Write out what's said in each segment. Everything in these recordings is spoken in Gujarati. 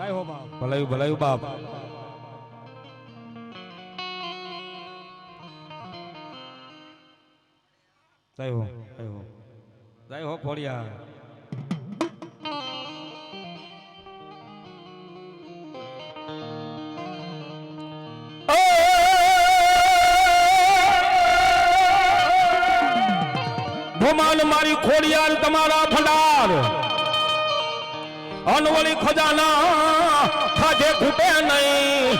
જય હો બાપ. ભલાયું ભલાયું બાપ. જય હો. જય હો. જય હો ફોડિયા ભમાન મારી ખોડિયાર તમારા ફડાર અનવળી ખજાના ખાધે ખૂટે નહીં.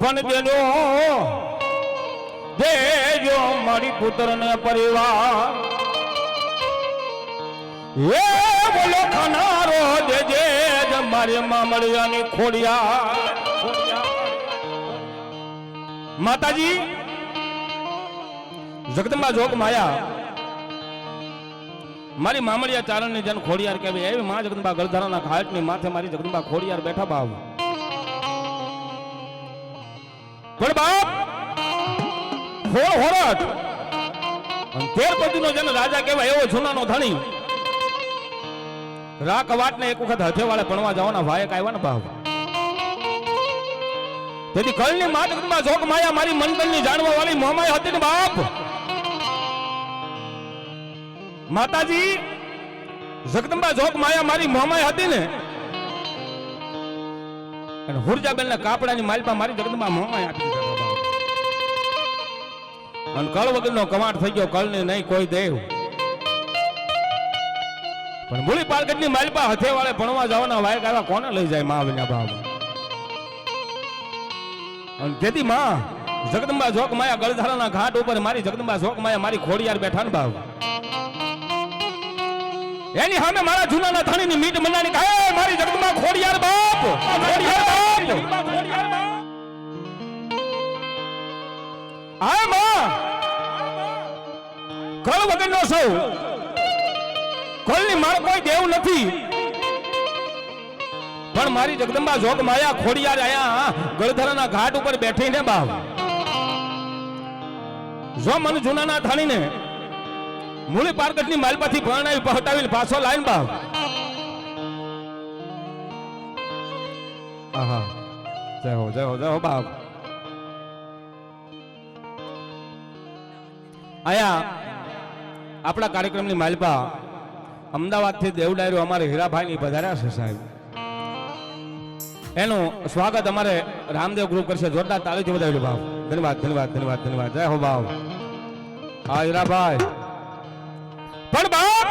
પણ દેજો દેજો મારી પુત્રને પરિવાર. એ બોલો ખાનારો દેજે મારી મામળિયાની ખોડિયા માતાજી જગદંબા જોગ માયા મારી મામડિયા ચારણની જન ખોડિયાર કહેવાય એવી મા જગદંબા ગરધારાના ઘાટની માથે મારી જગદંબા ખોડિયાર બેઠા બાવ. પણ બાપ ફોળ હોરટ તેરપતિનો તેર જન રાજા કહેવાય એવો જૂનાનો ધણી. રાકવાટને એક વખત હથે વાળે ભણવા જવાના વાયક આવ્યા ને બાવ. તેથી કલની માત જગદંબા જોગ માયા મારી મંડળની જાણવા વાળી મોમાય હતી ને બાપ. માતાજી, જગદંબા જોગ માયા મારી મોમાય હતી ને? અને હુરજાબેન ના કાપડાની માલપા મારી જગદંબા મોમાય આપી અને કળ વગરનો કમાટ થઈ ગયો કળ ને નહીં કોઈ દેવ. પણ મૂળી પાલગઢની માલપા હથે વાળે ભણવા જવાના વાયક આવ્યા, કોને લઈ જાય મા વિના ભાવ અને તેથી માં જગદંબા જોક માયા ગળધારાના ઘાટ ઉપર મારી જગદંબા જોક માયા મારી ખોડિયાર બેઠા ને બાપ એની સામે મારા જૂનાના ધણીની મીટ મનાની કહે મારી જગદંબા ખોડિયાર બાપ ખોડિયાર બાપ. આ માં. કળ વગરનો સૌ. કળની મારો કોઈ દેવ નથી. પણ મારી જગદંબા જોગ માયા ખોડિયાર આયા ગળધરાના ઘાટ ઉપર બેઠીને બાપ જો મન જૂનાના ધણીને મૂળી પારગટની માલપાથી પરણાવી પહટાવી પાછો લાઈન બા જય હો જય હો જય હો બાપ. આયા, આપણા કાર્યક્રમની માલપા અમદાવાદથી દેવડાયરો અમારે હીરાભાઈની પધાર્યા છે સાહેબ. એનું સ્વાગત અમારે રામદેવ ગ્રુપ કરશે. જોરદાર તાળીથી વધાવ્યું ભાવ ધન્યવાદ ધન્યવાદ ધન્યવાદ ધન્યવાદ. જય હો ભાવ હા, હીરાભાઈ. પણ બાપ,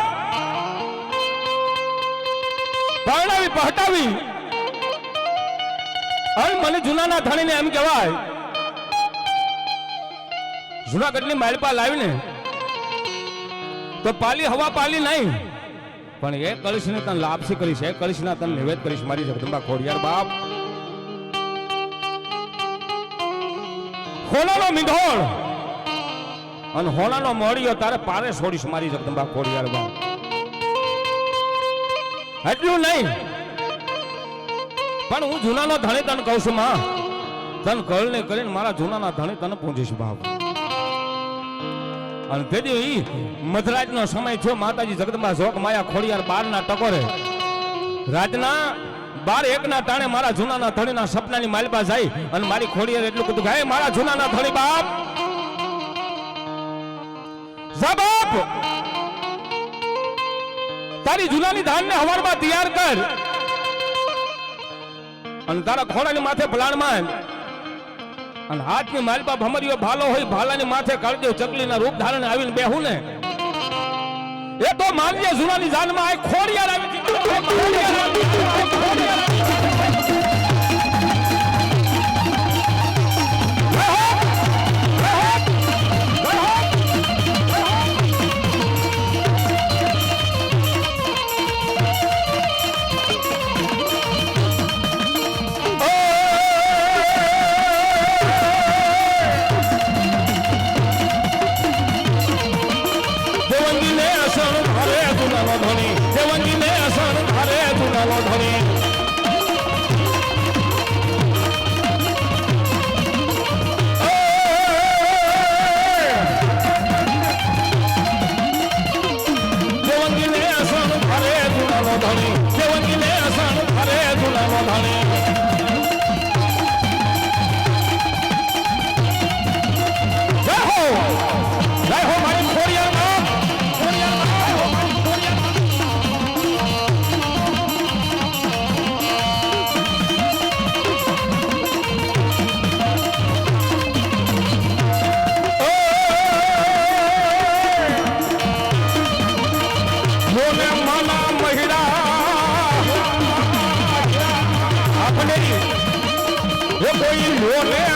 પરણાવી, પહટાવી. અને મને જૂનાના ધણીને એમ કહેવાય, જુનાગઢની માલપા લાવીને તો પાલી હવા પાલી નહીં, પણ એ કળશને તને લાપસી કરીશ એ કળશના તને નિવેદ કરીશ મારી જગદંબા ખોડિયાર બાપ. ખોલાનો મીંઢોળ અને હોણાનો મળ્યો તારે પારે છોડીશ મારી જગદંબા ખોડિયાર એટલું નહીં. પણ હું જૂનાનો ધણી તને કહું છું, માં. તન કળને કરીને મારા જૂનાના ધણી તને પૂંજીશ, બાપ. અને તેથી ઈ મધરાજનો સમય થયો, માતાજી જગદંબા જોક માયા ખોડિયાર બારના ટકોરે. રાતના બાર એકના તાણે મારા જૂનાના ધણીના સપનાની માલબા જાય અને મારી ખોડિયાર એટલું કીધું ગાય મારા જૂનાના ધણી બાપ જા બાપ. તારી જૂનાની ધાનને હવારમાં તૈયાર કર. અને તારા ખોડાની માથે ભલાણમાં અને હાથની માલપા ભમરીઓ ભાલો હોય, ભાલાની માથે કાળદેવ ચકલીના રૂપ ધારણ આવીને બેહું ને. એ તો માનજે જુલાની જાનમાં આ ખોડિયાર આવી. ખોડિયાર આવી કોઈ લોને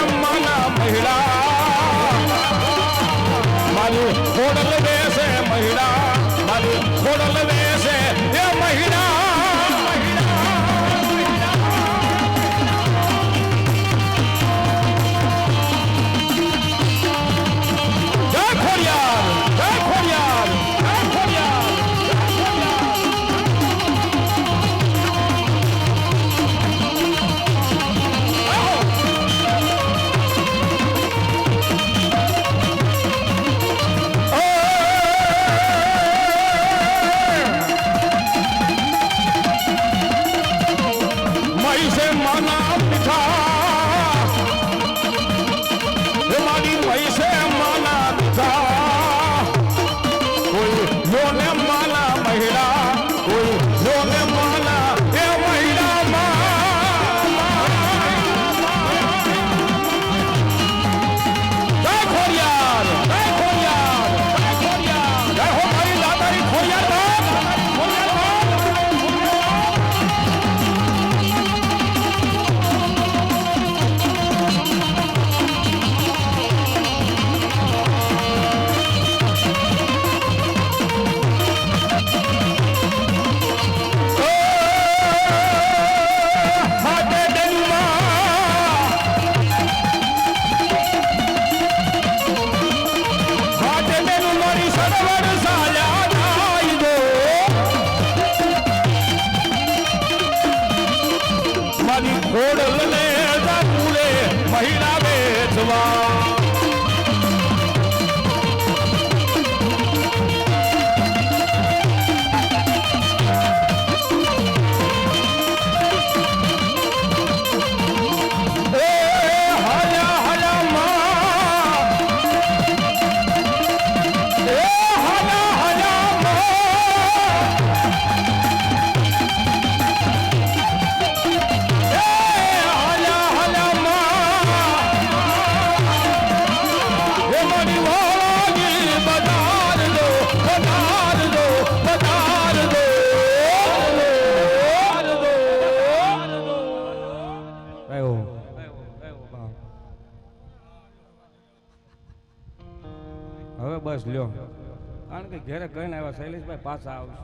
કારણ કે ઘેરે કહીને આવ્યા, શૈલેષભાઈ પાછા આવશે.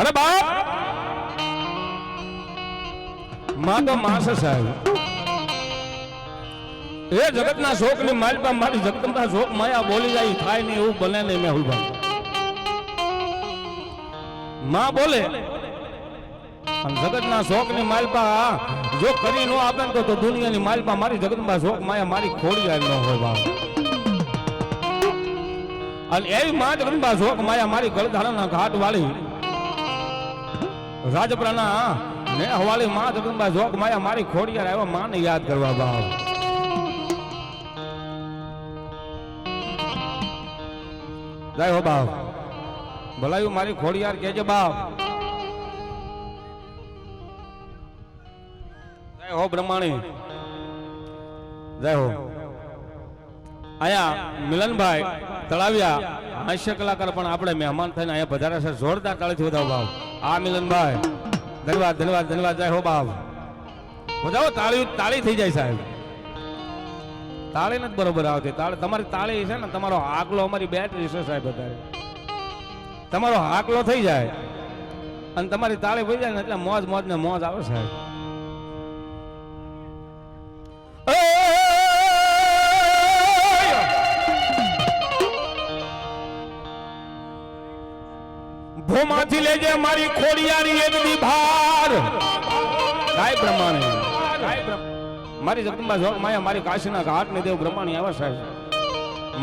અરે બાપમાં તો માસ સાહેબ. એ જગતના શોકની માલપા મારી જગતના શોક માયા બોલી જાય થાય નહીં, એવું બને નહીં, મેહુલભાઈ. માં બોલે અને જગતના શોકની માલપા, જો કરી નો આપે ને તો દુનિયાની માલપા મારી જગતમાં શોખ માયા મારી ખોડી ન હોય બાપ. અને એવી માં જગતમાં શોખ માયા મારી ગળધારાના ઘાટ વાળી રાજપરાના ને હવાલી માં જગદંબા શોખ માયા મારી ખોડિયાર આવ્યા માને યાદ કરવા બાપ. જય હો બાપ. ભલાયું મારી ખોડિયાર કેજે બાપ. જય હો બ્રહ્માણી. જય હો. અહીંયા મિલનભાઈ તળાવ્યા. હાસ્ય કલાકાર પણ આપણે મહેમાન થઈને અહીંયા પધાર્યા છે. જોરદાર તાળીથી વધાવો ભાવ આ મિલનભાઈ. ધન્યવાદ ધન્યવાદ ધન્યવાદ. જય હો બાબ વધાવો, તાળી તાળી થઈ જાય સાહેબ. તાળી નથી બરોબર આવતી. તાળી, તમારી તાળી છે ને, તમારો હાકલો, અમારી બેટરી છે સાહેબ અત્યારે. તમારો હાકલો થઈ જાય. અને તમારી તાળી ભરી જાય ને એટલે મોજ મોજ ને મોજ આવે સાહેબ. મારી ખોડિયાની એટલી ભાર કાય પ્રમાણે મારી જગદંબા જોગ માયા, મારી કાશીના ઘાટ ને દેવ બ્રહ્માણી આવે સાહેબ.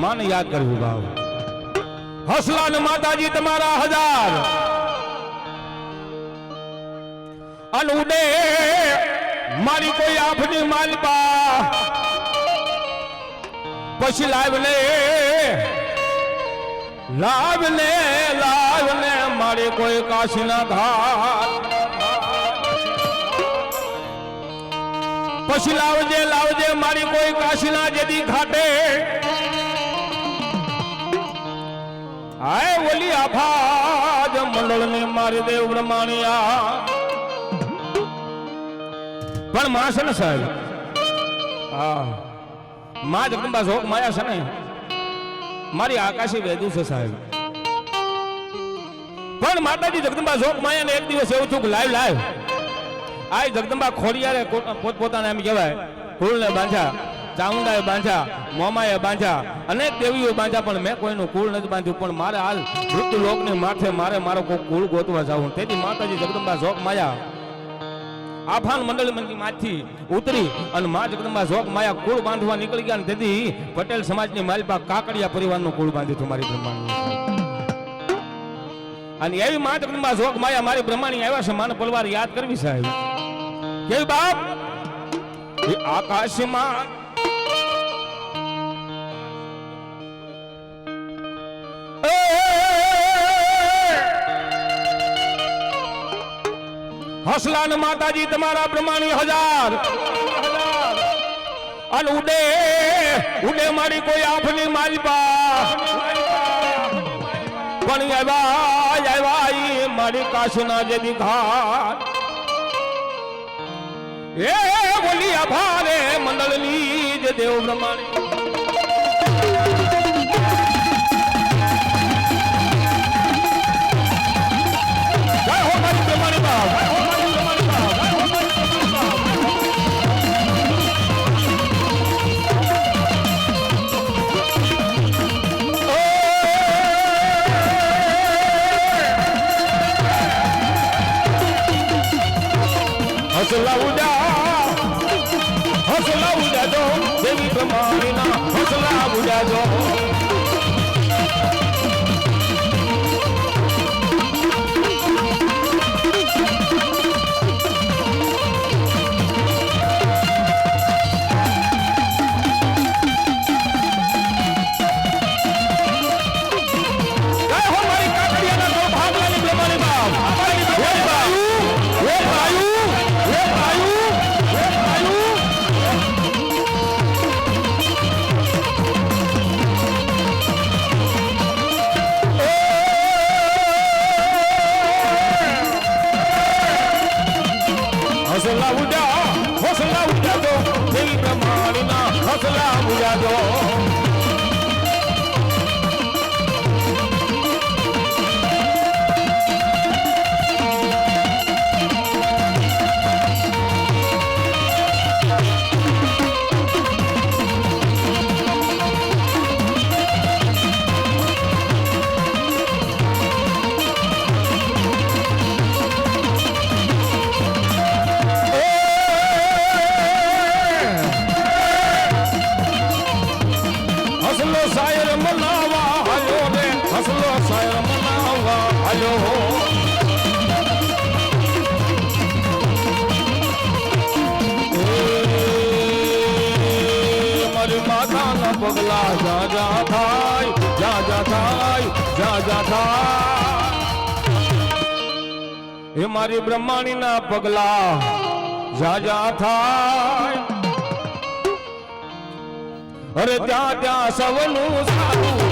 માને યાદ કરવી ભાવ હસલાન માતાજી તમારા હજાર. અન ઉડે મારી કોઈ આફની માલપા. પછી લાવ ને લાવ ને લાવ ને મારે કોઈ કાશીના ઘાટ. પછી લાવજે લાવજે મારી કોઈ કાશીના જેદી ઘાટે. હાય, ઓલી આફા જ મન મારી દેવ બ્રહ્માણિયા પણ માં છે ને સાહેબ? હા. માં જગદંબા જોગ માયા છે ને. મારી આકાશી વેદુ છે સાહેબ. પણ માતાજી જગદંબા જોગ માયા ને એક દિવસ એવું થયું લાઈવ લાઈવ. આ જગદંબા ખોડિયારે પોતપોતાને એમ કહેવાય, કુળને બાંધ્યા, ચામુંડાએ બાંધ્યા, મોમાએ બાંધ્યા, અનેક દેવીઓ બાંધ્યા, પણ મેં કોઈનું કુળ નથી બાંધ્યું. પણ મારે હાલ મૃત્યુ લોકને માથે મારે મારો કોઈ કુળ ગોતવા જાવું તેથી માતાજી જગદંબા જોગ માયા. આફાન મંડળમાંથી ઉતરી અને મા જગદંબા જોગ માયા કુળ બાંધવા નીકળી ગયા તેથી પટેલ સમાજની માલપા કાકડિયા પરિવારનું કુળ બાંધ્યું હતું મારી બ્રહ્માંડ અને એવી મા જગદંબા જોગ માયા મારી બ્રહ્માણી આવ્યા છે, માન પલવાર યાદ કરવી સાહેબ. કેવી બાપ આકાશમાં હસલાન માતાજી તમારા પ્રમાણી હજાર. અને ઉડે ઉડે મારી કોઈ આફની માલપા પણ આવ્યા ઈ મારી કાશના જે ઘાટ એ બોલી આભારે મંડળની જે દેવ પ્રમાણે hustle out the door, them hustle. પ્રમાણના હસલા માથાના પગલા જા જા થાય જા જા થાય જા જા થાય એ મારી બ્રહ્માણીના પગલા જા જા થાય અરે ત્યાં ત્યાં સવનું સારું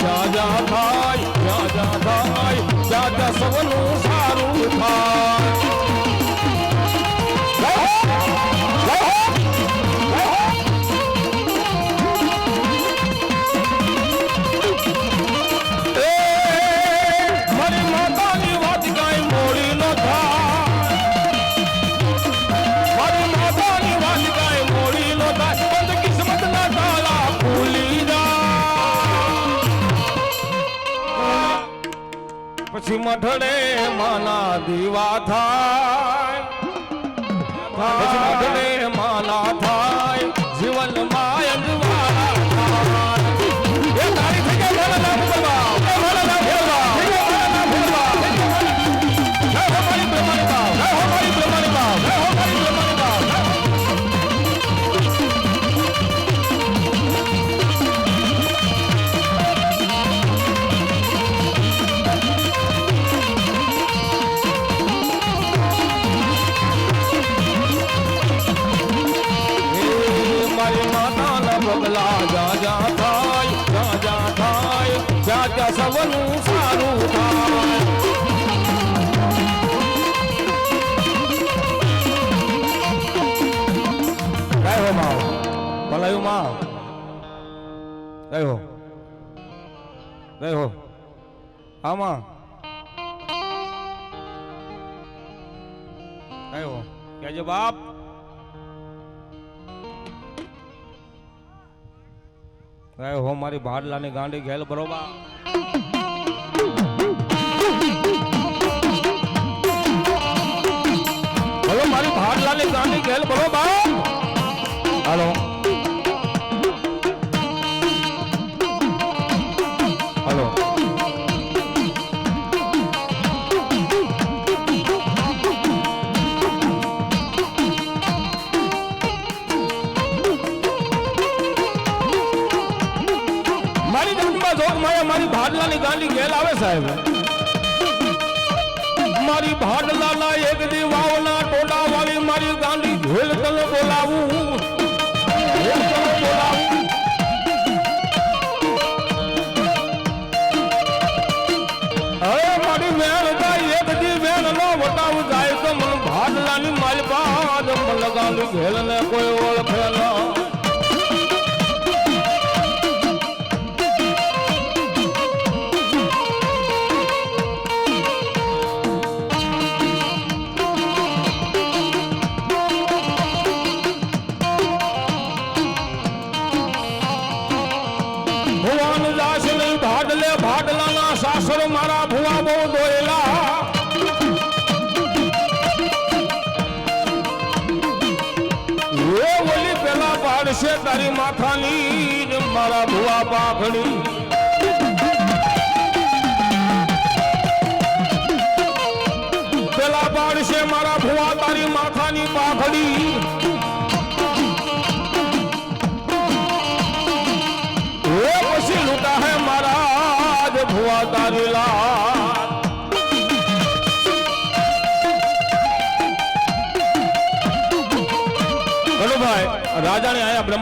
પગલા જા જા થાય રાજા થાય જા જા સારું થાય મઠડે મના દીવા થાય. મઠડે આમાં જય હો કહેજો બાપ જય હો મારી ભાડલાની ગાંડી ઘેલ બરોબર હલો મારી ભાડલાની ગાંડી ઘેલ બરોબર ભાડલાની ગાંડી ઘેલ આવે સાહેબ મારી ભાડલાના એક દી વાવના ટોલા વાળી મારી ગાંડી ઘેલ તને બોલાવું ઘેલ તને બોલાવું હવે મારી વેણ જાય એક દી વેણ નો વટાવ જાય તો મન ભાડલાની માલપા મન ગાંડી ઘેલ ને તારી માથાની મારા ભુવા પાખડી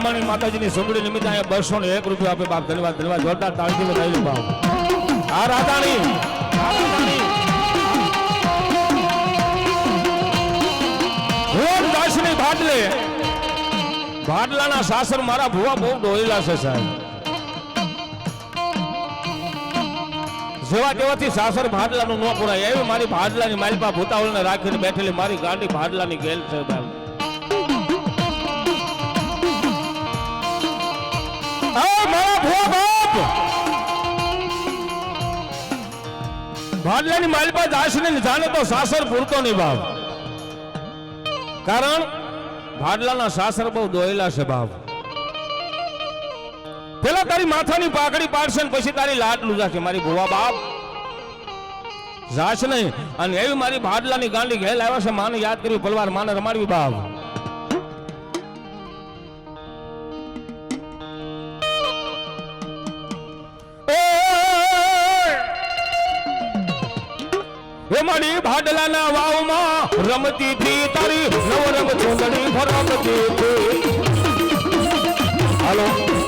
બ્રહ્માની માતાજીની સુમડી નિમિત્તે આયા બસો ને એક રૂપિયા આપે. બાપ ધન્યવાદ ધન્યવાદ. જોરદાર તાળીથી બતાવી બાપ આ રાધાણી. દાસની ભાડલે. ભાડલાના સાસર મારા ભુવા બહુ ડોયેલા છે સાહેબ. જેવા તેવાથી સાસર ભાડલાનું ન પુરાય. એવી મારી ભાડલાની માલપા ભૂતાવળને રાખીને બેઠેલી મારી ગાંડી ભાડલાની ગેલ છે સાહેબ. મારા ભુવા બાપ! ભાડલાની માલપા દાસને જાણે તો સાસર પૂરતો નહીં બાપ. કારણ ભાડલાના સાસર બહુ દોયેલા છે બાપ. પેલા તારી માથાની પાકડી પાડશે ને પછી તારી લાટ લુજાશે. મારી ભુવા બાપ, જાશ નહીં. અને એવી મારી ભાડલાની ગાંડી ઘેલ આવ્યા છે. માને યાદ કરવી પલવાર માને રમાડવી બાપ. મારી ભાડલાના વાવમાં રમતી થી તારી. નવરંગ ચૂંદડી થી હાલો.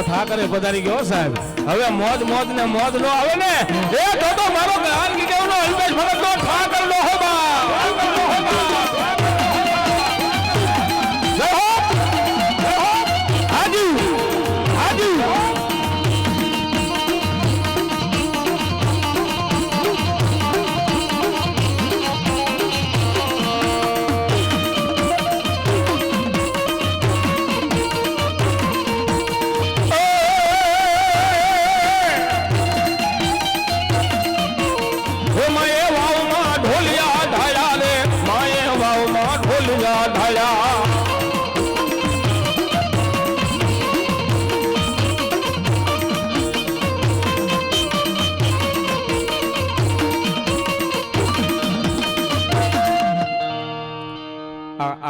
નો ઠાકરે પધારી ગયો સાહેબ. હવે મોજ મોજ ને મોજ નો આવે ને. એ તો મારો ગાન કી કેવનો અલ્પેશ ભગત નો ઠાકર નો હો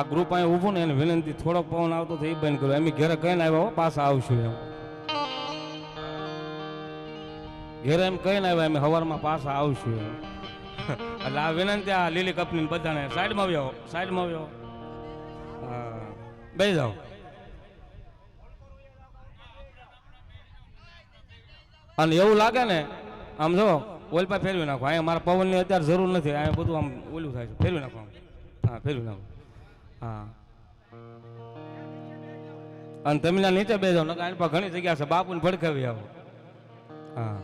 આ ગ્રુપ અહીં ઊભું ને એને વિનંતી થોડોક પવન આવતો તો એ બંધ કર્યો એમ ઘરે કહીને આવ્યા પાછા આવશું એમ. ઘેરે એમ કહીને આવ્યા અમે હવારમાં પાછા આવશું એમ. એટલે આ વિનંતી આ લીલી કંપની બધાને. સાઈડમાં આવ્યો સાઈડમાં આવ્યો હા. બે જાઓ. અને એવું લાગે ને આમ જો ઓલપા ફેરવી નાખો. અહીંયા મારા પવનની અત્યારે જરૂર નથી. અહીંયા બધું આમ ઓલું થાય છે. ફેરવી નાખો આમ. હા ફેરવી નાખો. હા. અને તમે નીચે બે જાઓ નકર આની પાસે ઘણી જગ્યા છે. બાપુને ભડકાવી આવો. હા.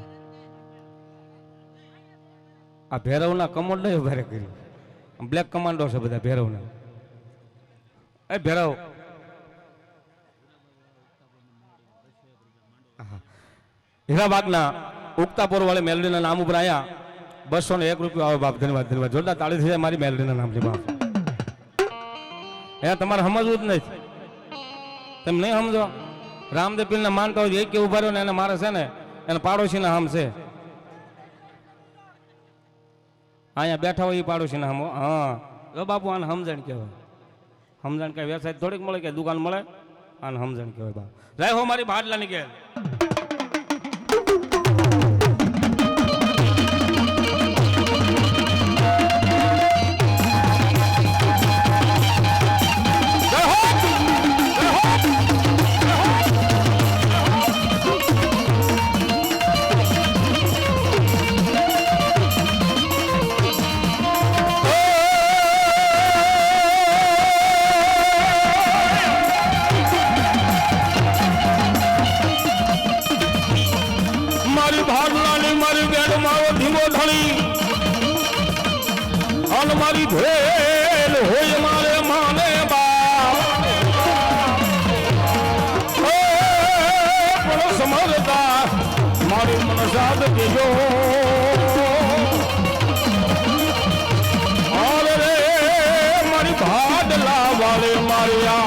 આ ભેરવના કમોડ નહીં ઉભારે કર્યું. બ્લેક કમાન્ડો છે બધા ભેરવના. એ ભેરવ. હીરાબાગના ઉગતા વાળી મેલડીના નામ ઉપર આયા. બસો ને એક રૂપિયા આવે બાપ ધન્યવાદ ધન્યવાદ. જોરદાર તાળી થઈ જાય મારી મેલડીના નામથી બાપ. એ તમારે સમજવું જ નહીં. તમે નહીં સમજો? રામદેવ પીરને માનતા હોય એક કે ઊભા રહ્યો ને એને મારે છે ને, એને પાડોશીના હમ છે. અહીંયા બેઠા હોય એ પાડોશીના હમ. હા. જો બાપુ, આને સમજણ કહેવાય. સમજણ કહેવાય વેબસાઇટ થોડીક મળે કે દુકાન મળે? આને સમજણ કહેવાય બાપુ. જય મારી ભાડલાની કે. અરે રે